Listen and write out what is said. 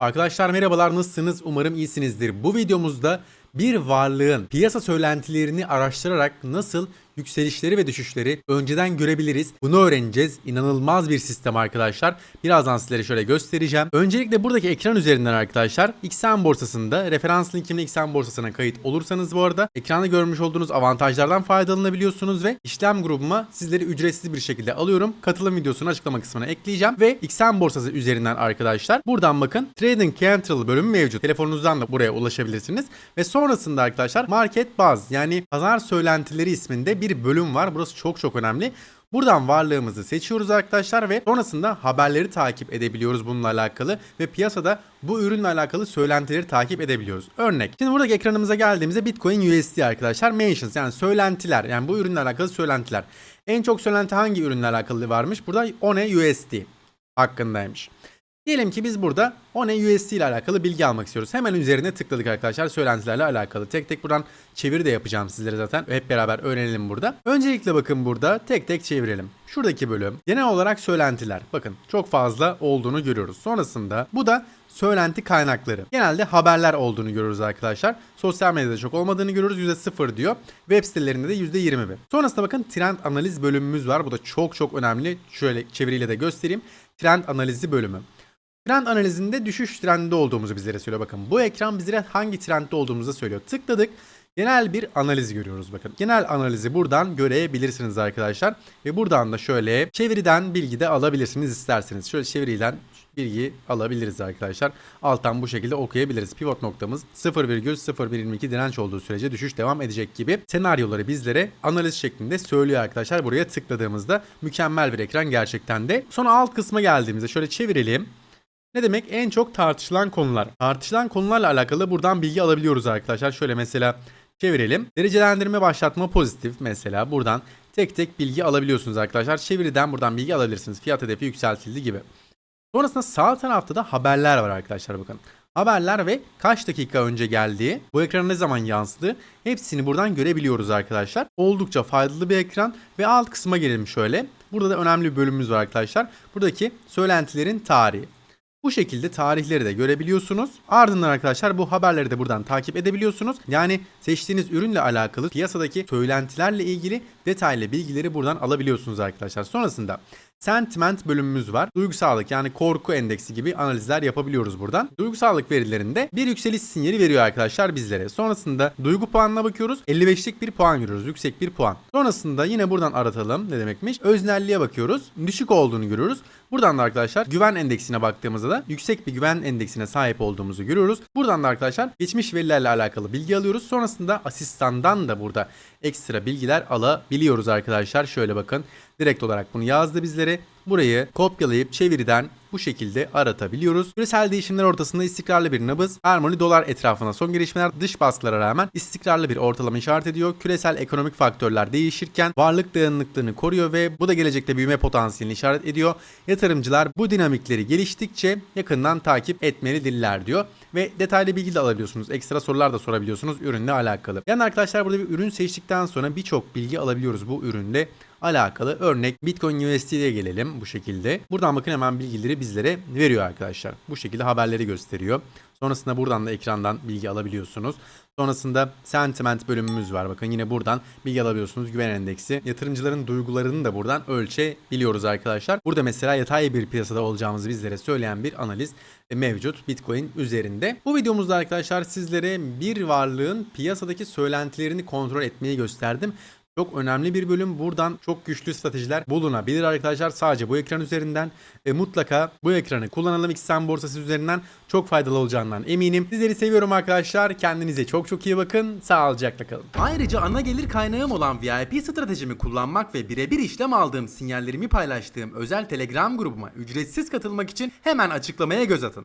Arkadaşlar merhabalar nasılsınız? Umarım iyisinizdir. Bu videomuzda bir varlığın piyasa söylentilerini araştırarak nasıl yükselişleri ve düşüşleri önceden görebiliriz. Bunu öğreneceğiz. İnanılmaz bir sistem arkadaşlar. Birazdan sizlere şöyle göstereceğim. Öncelikle buradaki ekran üzerinden arkadaşlar XM borsasında referans linkimle XM borsasına kayıt olursanız bu arada ekranda görmüş olduğunuz avantajlardan faydalanabiliyorsunuz ve işlem grubuma sizleri ücretsiz bir şekilde alıyorum. Katılım videosunu açıklama kısmına ekleyeceğim ve XM borsası üzerinden arkadaşlar buradan bakın Trading Central bölümü mevcut. Telefonunuzdan da buraya ulaşabilirsiniz ve sonrasında arkadaşlar Market Buzz yani pazar söylentileri isminde bir bölüm var. Burası çok çok önemli. Buradan varlığımızı seçiyoruz arkadaşlar ve sonrasında haberleri takip edebiliyoruz bununla alakalı ve piyasada bu ürünle alakalı söylentileri takip edebiliyoruz. Örnek. Şimdi buradaki ekranımıza geldiğimizde Bitcoin USD arkadaşlar mentions yani söylentiler yani bu ürünle alakalı söylentiler. En çok söylenti hangi ürünle alakalı varmış? Burada ONE USD hakkındaymış. Diyelim ki biz burada ONE USD ile alakalı bilgi almak istiyoruz. Hemen üzerine tıkladık arkadaşlar söylentilerle alakalı. Tek tek buradan çeviri de yapacağım sizlere zaten. Hep beraber öğrenelim burada. Öncelikle bakın burada tek tek çevirelim. Şuradaki bölüm genel olarak söylentiler. Bakın çok fazla olduğunu görüyoruz. Sonrasında bu da söylenti kaynakları. Genelde haberler olduğunu görüyoruz arkadaşlar. Sosyal medyada çok olmadığını görüyoruz. %0 diyor. Web sitelerinde de %21. Sonrasında bakın trend analiz bölümümüz var. Bu da çok çok önemli. Şöyle çeviriyle de göstereyim. Trend analizi bölümü. Trend analizinde düşüş trendinde olduğumuzu bizlere söylüyor. Bakın bu ekran bizlere hangi trendde olduğumuzu söylüyor. Tıkladık. Genel bir analiz görüyoruz bakın. Genel analizi buradan görebilirsiniz arkadaşlar. Ve buradan da şöyle çeviriden bilgi de alabilirsiniz isterseniz. Şöyle çeviriden bilgi alabiliriz arkadaşlar. Alttan bu şekilde okuyabiliriz. Pivot noktamız 0,0122 direnç olduğu sürece düşüş devam edecek gibi senaryoları bizlere analiz şeklinde söylüyor arkadaşlar. Buraya tıkladığımızda mükemmel bir ekran gerçekten de. Sonra alt kısma geldiğimizde şöyle çevirelim. Ne demek? En çok tartışılan konular. Tartışılan konularla alakalı buradan bilgi alabiliyoruz arkadaşlar. Şöyle mesela çevirelim. Derecelendirme başlatma pozitif mesela buradan tek tek bilgi alabiliyorsunuz arkadaşlar. Çeviriden buradan bilgi alabilirsiniz. Fiyat hedefi yükseltildi gibi. Sonrasında sağ tarafta da haberler var arkadaşlar bakın. Haberler ve kaç dakika önce geldiği, bu ekrana ne zaman yansıdı hepsini buradan görebiliyoruz arkadaşlar. Oldukça faydalı bir ekran ve alt kısma gelelim şöyle. Burada da önemli bir bölümümüz var arkadaşlar. Buradaki söylentilerin tarihi. Bu şekilde tarihleri de görebiliyorsunuz. Ardından arkadaşlar bu haberleri de buradan takip edebiliyorsunuz. Yani seçtiğiniz ürünle alakalı piyasadaki söylentilerle ilgili detaylı bilgileri buradan alabiliyorsunuz arkadaşlar. Sonrasında sentiment bölümümüz var. Duygusallık yani korku endeksi gibi analizler yapabiliyoruz buradan. Duygusallık verilerinde bir yükseliş sinyali veriyor arkadaşlar bizlere. Sonrasında duygu puanına bakıyoruz. 55'lik bir puan görüyoruz. Yüksek bir puan. Sonrasında yine buradan aratalım. Ne demekmiş? Öznelliğe bakıyoruz. Düşük olduğunu görüyoruz. Buradan da arkadaşlar güven endeksine baktığımızda da yüksek bir güven endeksine sahip olduğumuzu görüyoruz. Buradan da arkadaşlar geçmiş verilerle alakalı bilgi alıyoruz. Sonrasında asistandan da burada ekstra bilgiler alabiliyoruz arkadaşlar. Şöyle bakın. Direkt olarak bunu yazdı bizlere. Burayı kopyalayıp çeviriden bu şekilde aratabiliyoruz. Küresel değişimler ortasında istikrarlı bir nabız, harmoni dolar etrafına son gelişmeler dış baskılara rağmen istikrarlı bir ortalama işaret ediyor. Küresel ekonomik faktörler değişirken varlık dayanıklılığını koruyor ve bu da gelecekte büyüme potansiyelini işaret ediyor. Yatırımcılar bu dinamikleri geliştikçe yakından takip etmelidirler diyor. Ve detaylı bilgi de alabiliyorsunuz. Ekstra sorular da sorabiliyorsunuz ürünle alakalı. Yani arkadaşlar burada bir ürün seçtikten sonra birçok bilgi alabiliyoruz bu üründe alakalı. Örnek Bitcoin USD'ye gelelim bu şekilde. Buradan bakın hemen bilgileri bizlere veriyor arkadaşlar. Bu şekilde haberleri gösteriyor. Sonrasında buradan da ekrandan bilgi alabiliyorsunuz. Sonrasında sentiment bölümümüz var. Bakın yine buradan bilgi alabiliyorsunuz. Güven endeksi. Yatırımcıların duygularını da buradan ölçebiliyoruz arkadaşlar. Burada mesela yatay bir piyasada olacağımızı bizlere söyleyen bir analiz mevcut Bitcoin üzerinde. Bu videomuzda arkadaşlar sizlere bir varlığın piyasadaki söylentilerini kontrol etmeyi gösterdim. Çok önemli bir bölüm. Buradan çok güçlü stratejiler bulunabilir arkadaşlar. Sadece bu ekran üzerinden e, mutlaka bu ekranı kullanalım XM borsası üzerinden çok faydalı olacağından eminim. Sizleri seviyorum arkadaşlar. Kendinize çok çok iyi bakın. Sağlıcakla kalın. Ayrıca ana gelir kaynağım olan VIP stratejimi kullanmak ve birebir işlem aldığım sinyallerimi paylaştığım özel Telegram grubuma ücretsiz katılmak için hemen açıklamaya göz atın.